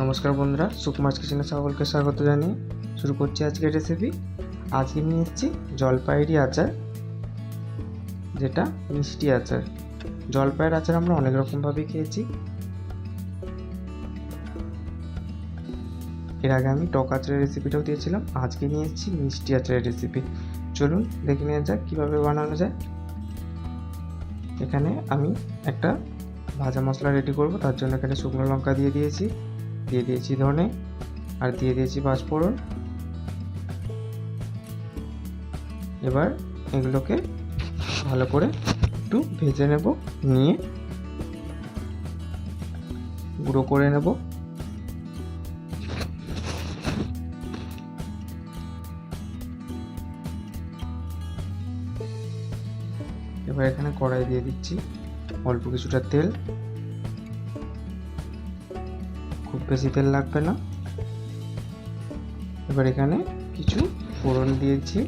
নমস্কার বন্ধুরা, সুকুমার কিচেনে সকলকে স্বাগত জানিয়ে শুরু করছি আজকের রেসিপি আজকে নিয়ে এসেছি জলপাইয়েরই আচার, যেটা মিষ্টি আচার। জলপাইয়ের আচার আমরা অনেক রকমভাবে খেয়েছি। এর আগে আমি টক আচারের রেসিপিটাও দিয়েছিলাম, আজকে নিয়ে এসেছি মিষ্টি আচারের রেসিপি চলুন দেখে নেওয়া যাক কীভাবে বানানো যায়। এখানে আমি একটা ভাজা মশলা রেডি করব, তার জন্য এখানে শুকনো লঙ্কা দিয়ে দিয়েছি। দিয়ে দিয়েছি ধনে, আর দিয়ে দিয়েছি পাঁচফোড়ন। এবার এগুলোকে ভালো করে একটু ভেজে নেব, নিয়ে গুঁড়ো করে নেব। এবার এখানে কড়াই দিয়ে দিচ্ছি অল্প কিছুটা তেল। খুব বেশি তেল লাগবে না। এবার এখানে কিছু ফোড়ন দিয়েছি।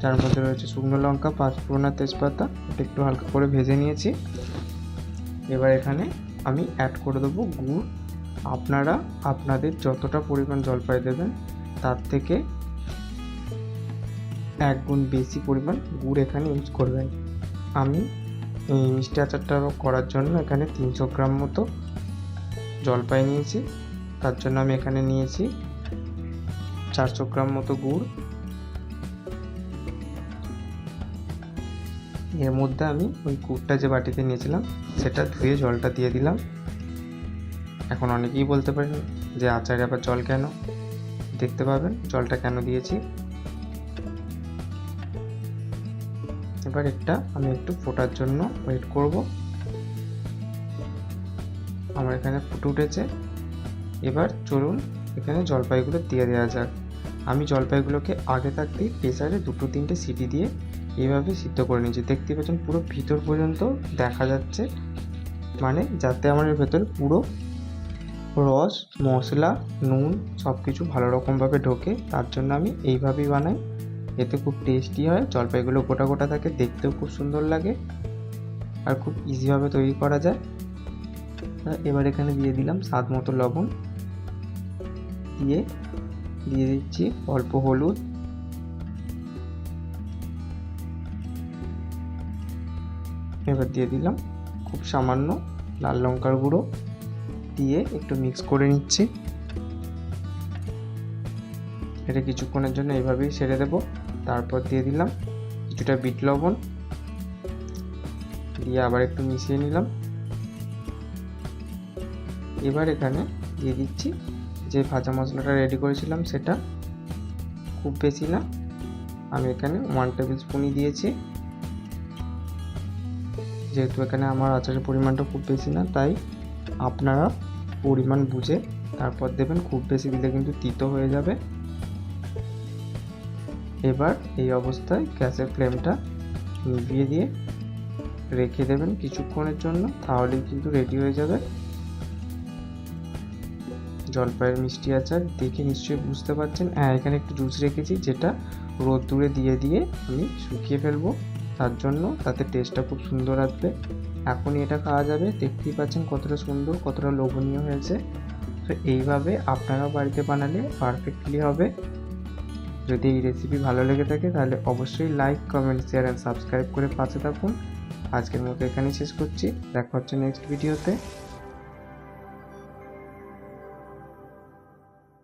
যার মধ্যে রয়েছে শুকনো লঙ্কা, পাঁচ ফোড়ন আর তেজপাতা এটা একটু হালকা করে ভেজে নিয়েছি। এবার এখানে আমি অ্যাড করে দেবো গুড়। আপনারা আপনাদের যতটা পরিমাণ জলপাই দেবেন, তার থেকে এক গুণ বেশি পরিমাণ গুড় এখানে ইউজ করবেন। আমি এই মিষ্টি আচারটা করার জন্য এখানে তিনশো গ্রাম মতো জলপাই নিয়েছি। তার জন্য আমি এখানে নিয়েছি চারশো গ্রাম মতো গুড়। এর মধ্যে আমি ওই গুড়টা যে বাটিতে নিয়েছিলাম, সেটা ধুয়ে জলটা দিয়ে দিলাম। এখন অনেকেই বলতে পারেন যে আচারে আবার জল কেন? দেখতে পাবেন জলটা কেন দিয়েছি। এবার একটা আমি একটু ফোটার জন্য ওয়েট করব। আমার এখানে ফুটে উঠেছে। এবার চলুন এখানে জলপাইগুলো দিয়ে দেওয়া যাক। আমি জলপাইগুলোকে আগে থাকতেই প্রেসারে দুটো তিনটে সিটি দিয়ে এইভাবে সিদ্ধ করে নিয়েছি। দেখতে পাচ্ছেন পুরো ভিতর পর্যন্ত দেখা যাচ্ছে। মানে যাতে আমার ভেতরে পুরো রস, মশলা, নুন সব কিছু ভালো রকমভাবে ঢোকে, তার জন্য আমি এইভাবেই বানাই। এতে খুব টেস্টি হয়। জলপাইগুলো গোটা গোটা থাকে, দেখতেও খুব সুন্দর লাগে। আর খুব ইজিভাবে তৈরি করা যায়। এবার এখানে দিয়ে দিলাম স্বাদ মতো লবণ। দিয়ে দিয়ে দিচ্ছি অল্প হলুদ। এবার দিয়ে দিলাম খুব সামান্য লাল লঙ্কার গুঁড়ো। দিয়ে একটু মিক্স করে নিচ্ছি। এটা কিছুক্ষণের জন্য এইভাবেই ছেড়ে দেব। তারপর দিয়ে দিলাম কিছুটা বিট লবণ। দিয়ে আবার একটু মিশিয়ে নিলাম। এবার এখানে দিয়ে দিচ্ছি যে ভাজা মশলাটা রেডি করেছিলাম সেটা। খুব বেশি না। আমি এখানে ওয়ান টেবিল স্পুনই দিয়েছি। যেহেতু এখানে আমার আচারের পরিমাণটা খুব বেশি না, তাই আপনারা পরিমাণ বুঝে তারপর দেবেন। খুব বেশি দিলে কিন্তু তিতো হয়ে যাবে। এবার এই অবস্থায় গ্যাসের ফ্লেমটা নিভিয়ে দিয়ে রেখে দেবেন কিছুক্ষণের জন্য, তাহলেই কিন্তু রেডি হয়ে যাবে। জলপাইয়ের মিষ্টি আচার দেখে নিশ্চয়ই বুঝতে পারছেন। হ্যাঁ এখানে একটু জুস রেখেছি, যেটা রোদ্দুরে দিয়ে দিয়ে আমি শুকিয়ে ফেলব। তার জন্য তাতে টেস্টটা খুব সুন্দর আসবে। এখনই এটা খাওয়া যাবে। দেখতেই পাচ্ছেন কতটা সুন্দর, কতটা লোভনীয় হয়েছে। তো এইভাবে আপনারাও বাড়িতে বানালে পারফেক্টলি হবে। যদি এই রেসিপি ভালো লেগে থাকে, তাহলে অবশ্যই like comment share and subscribe করে পাশে থাকুন। আজকের মতো এখানেই শেষ করছি। দেখা হচ্ছে নেক্সট ভিডিওতে